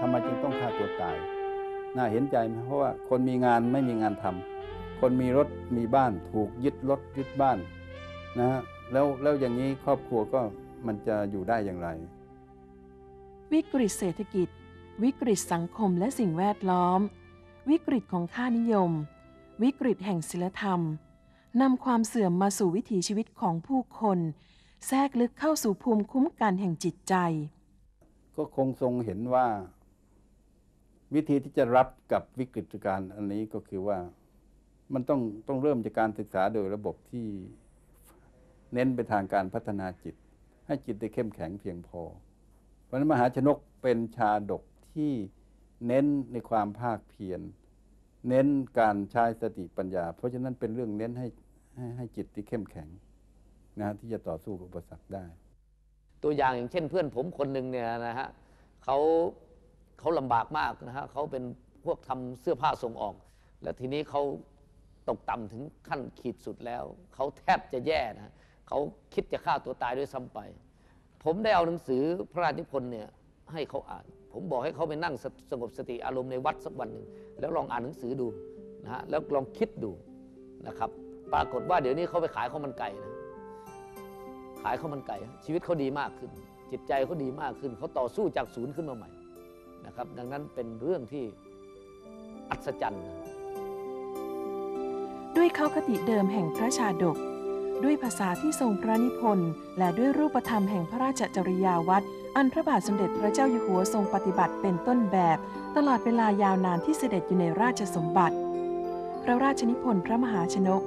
ทำไมจึงต้องฆ่าตัวตาย น่าเห็นใจไหมเพราะว่าคนมีงานไม่มีงานทำคนมีรถมีบ้านถูกยึดรถยึดบ้านนะฮะแล้วแล้วอย่างนี้ครอบครัวก็มันจะอยู่ได้อย่างไร วิกฤตเศรษฐกิจ วิกฤตสังคมและสิ่งแวดล้อม วิกฤตของค่านิยม วิกฤตแห่งศิลธรรมนำความเสื่อมมาสู่วิถีชีวิตของผู้คน แทรกลึกเข้าสู่ภูมิคุ้มกันแห่งจิตใจ ก็คงทรงเห็นว่า วิธีที่จะรับกับวิกฤตการณ์อันนี้ก็คือว่ามันต้องต้องเริ่มจากการศึกษาโดยระบบที่เน้นไปทางการพัฒนาจิต ให้จิตได้เข้มแข็งเพียงพอ เพราะนั้นมหาชนกเป็นชาดกที่เน้นในความภาคเพียรเน้นการใช้สติปัญญา เพราะฉะนั้นเป็นเรื่องเน้นให้ให้ให้จิตที่เข้มแข็งนะฮะที่จะต่อสู้กับอุปสรรคได้ ตัวอย่างอย่างเช่นเพื่อนผมคนหนึ่งเนี่ยนะฮะเขา เขาลำบากมากนะฮะเขาเป็นพวกทำเสื้อผ้าส่งออก แล้วทีนี้เขาตกต่ำถึงขั้นขีดสุดแล้ว เขาแทบจะแย่นะเขาคิดจะฆ่าตัวตายด้วยซ้ำไป ผมได้เอาหนังสือพระราชนิพนธ์เนี่ยให้เขาอ่าน ผมบอกให้เขาไปนั่งสสงบสติอารมณ์ในวัดสักวันหนึ่งแล้วลองอ่านหนังสือดูนะฮะแล้วลองคิดดูนะครับ ปรากฏว่าเดี๋ยวนี้เขาไปขายข้าวมันไก่นะขายข้าวมันไก่ ชีวิตเขาดีมากขึ้น จิตใจเขาดีมากขึ้น เขาต่อสู้จากศูนย์ขึ้นมาใหม่ นะครับ ดังนั้นเป็นเรื่องที่อัศจรรย์ ด้วยเข้าคติเดิมแห่งพระชาดก ด้วยภาษาที่ทรงพระนิพนธ์และด้วยรูปธรรมแห่งพระราชจริยาวัดอันพระบาทสมเด็จพระเจ้าอยู่หัวทรงปฏิบัติเป็นต้นแบบ ตลอดเวลายาวนานที่เสด็จอยู่ในราชสมบัติ พระราชนิพนธ์พระมหาชนก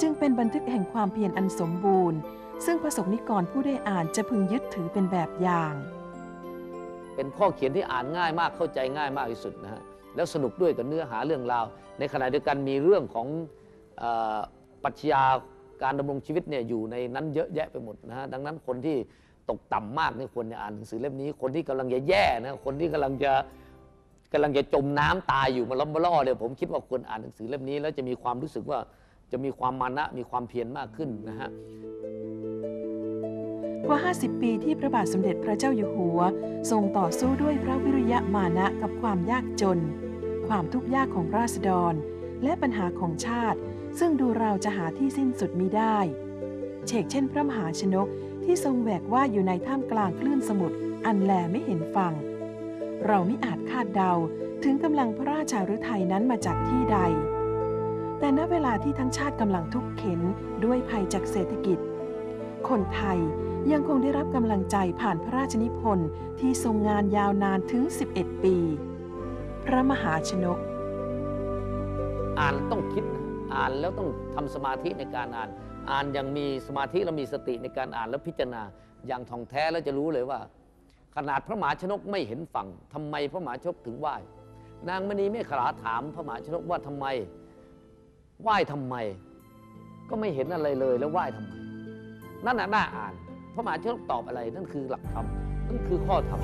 จึงเป็นบันทึกแห่งความเพียรอันสมบูรณ์ ซึ่งประสบนิกรผู้ได้อ่านจะพึงยึดถือเป็นแบบอย่าง เป็นข้อเขียนที่อ่านง่ายมากเข้าใจง่ายมากที่สุดนะฮะแล้วสนุกด้วยกับเนื้อหาเรื่องราว ในขณะเดียวกันมีเรื่องของอปรัชญาการดำรงชีวิตเนี่ยอยู่ในนั้นเยอะแยะไปหมดนะฮะดังนั้นคนที่ตกต่ำมากเนี่ยควรจะอ่านหนังสือเล่มนี้ คนที่กำลังจะแย่นะคนที่กำลังจะกำลังจะจมน้ำตายอยู่มาล้อมมาล่อเนี่ยผมคิดว่าควรอ่านหนังสือเล่มนี้ แล้วจะมีความรู้สึกว่าจะมีความมานะมีความเพียรมากขึ้นนะฮะ กว่า 50 ปีที่พระบาทสมเด็จพระเจ้าอยู่หัว ทรงต่อสู้ด้วยพระวิริยะมานะกับความยากจน ความทุกข์ยากของราษฎร และปัญหาของชาติ ซึ่งดูเราจะหาที่สิ้นสุดมิได้ เชกเช่นพระมหาชนกที่ทรงแหวกว่าอยู่ในท่ามกลางคลื่นสมุทรอันแลไม่เห็นฝั่งเราไม่อาจคาดเดาถึงกำลังพระราชาฤทัยนั้นมาจากที่ใด แต่ณเวลาที่ทั้งชาติกำลังทุกข์เข็นด้วยภัยจากเศรษฐกิจ คนไทย ยังคงได้รับกำลังใจผ่านพระราชนิพนธ์ที่ทรงงานยาวนานถึง 11 ปี พระมหาชนก อ่านต้องคิดอ่านแล้วต้องทำสมาธิในการอ่าน อ่านอย่างมีสมาธิและมีสติในการอ่านแล้วพิจารณาอย่างท่องแท้แล้วจะรู้เลยว่า ขนาดพระมหาชนกไม่เห็นฝั่งทำไมพระมหาชนกถึงไหว้นางมณีเมฆขลาถามพระมหาชนกว่าทำไมไหว้ทำไม ก็ไม่เห็นอะไรเลยแล้วไหว้ทำไมนั่นน่ะน่าอ่าน พระมหาชนกตอบอะไรนั่นคือหลักธรรมนั่นคือข้อธรรม